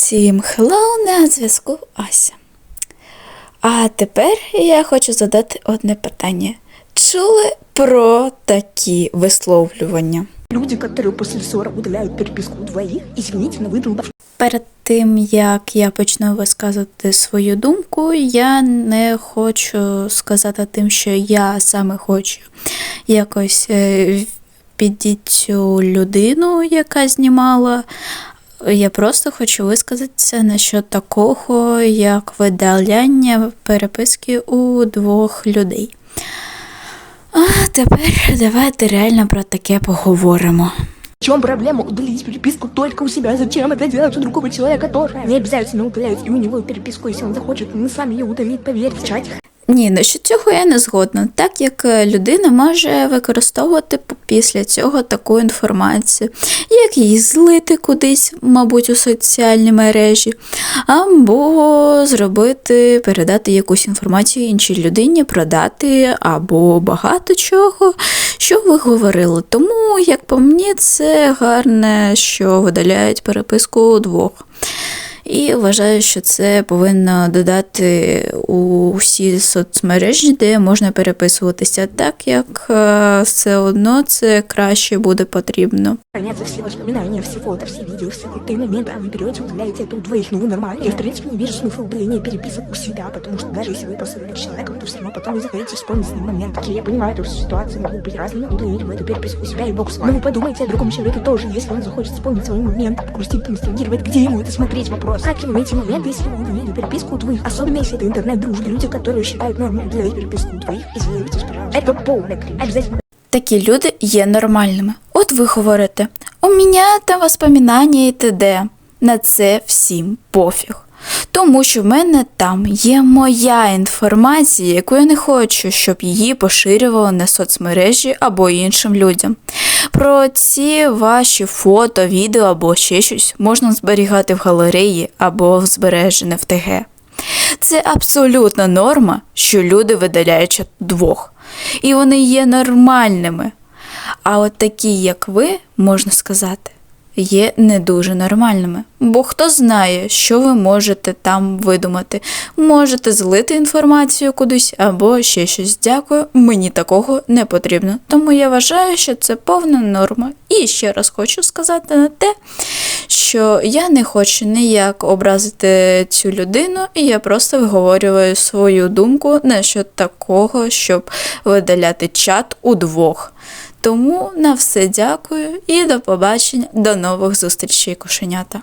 Всім hello, на зв'язку Ася. А тепер я хочу задати одне питання. Чули про такі висловлювання? Люди, которые после ссора удаляют переписку у двоих, извините, но вы долбош- Перед тим як я почну висказувати свою думку, я не хочу сказати тим, що я саме хочу якось е, цю людину, яка знімала. Я просто хочу висказатися насчет такого, як видаляння переписки у двох людей. А тепер давайте реально про таке поговоримо. В чем проблема удалить переписку только у себя? Зачем это делать у другого человека тоже? Не обязательно удалять и у него переписку, если он захочет, он сам ее удалит, поверь, в чате. Ні, ну що цього я не згодна, так як е, людина може використовувати після цього таку інформацію, як її злити кудись, мабуть, у соціальні мережі, або зробити, передати якусь інформацію іншій людині, продати, або багато чого, що ви говорили. Тому, як по мені, це гарне, що видаляють переписку удвох. І вважаю, що це повинно додати у всі соцмережі, де можна переписуватися, так як е, все одно це краще буде потрібно. Хранятся все воспоминания, все фото, все видео, все крутые моменты, а вы берете, удаляете это у двоих, ну вы нормально. Я, в принципе, не вижу смысла удаления переписок у себя, потому что даже если вы поссорились с человеком, то все равно потом вы захотите вспомнить с ним момент. Окей, я понимаю, что ситуации могут быть разными, удалить вы эту переписку у себя и бог с вами. Но вы подумайте о другом человеке тоже, если он захочет вспомнить свой момент, грустить, ностальгировать, где ему это смотреть вопрос. Как ему эти моменты, если вы удалили переписку у двоих? Особенно, если это интернет-дружба. Люди, которые считают нормой удалять переписку у двоих, извините, пожалуйста. Это полная крень. Обязательно Такі люди є нормальними. От ви говорите, у мене там воспоминання і т.д. На це всім пофіг. Тому що в мене там є моя інформація, яку я не хочу, щоб її поширювали на соцмережі або іншим людям. Про ці ваші фото, відео або ще щось можна зберігати в галереї або збережене в ТГ. Це абсолютна норма, що люди видаляють двох. І вони є нормальними. А от такі, як ви, можна сказати, є не дуже нормальними. Бо хто знає, що ви можете там видумати. Можете злити інформацію кудись або ще щось. Дякую, мені такого не потрібно. Тому я вважаю, що це повна норма. І ще раз хочу сказати на те, що я не хочу ніяк образити цю людину, і я просто виговорюю свою думку насчет такого, щоб видаляти чат удвох. Тому на все дякую і до побачення, до нових зустрічей, кошенята.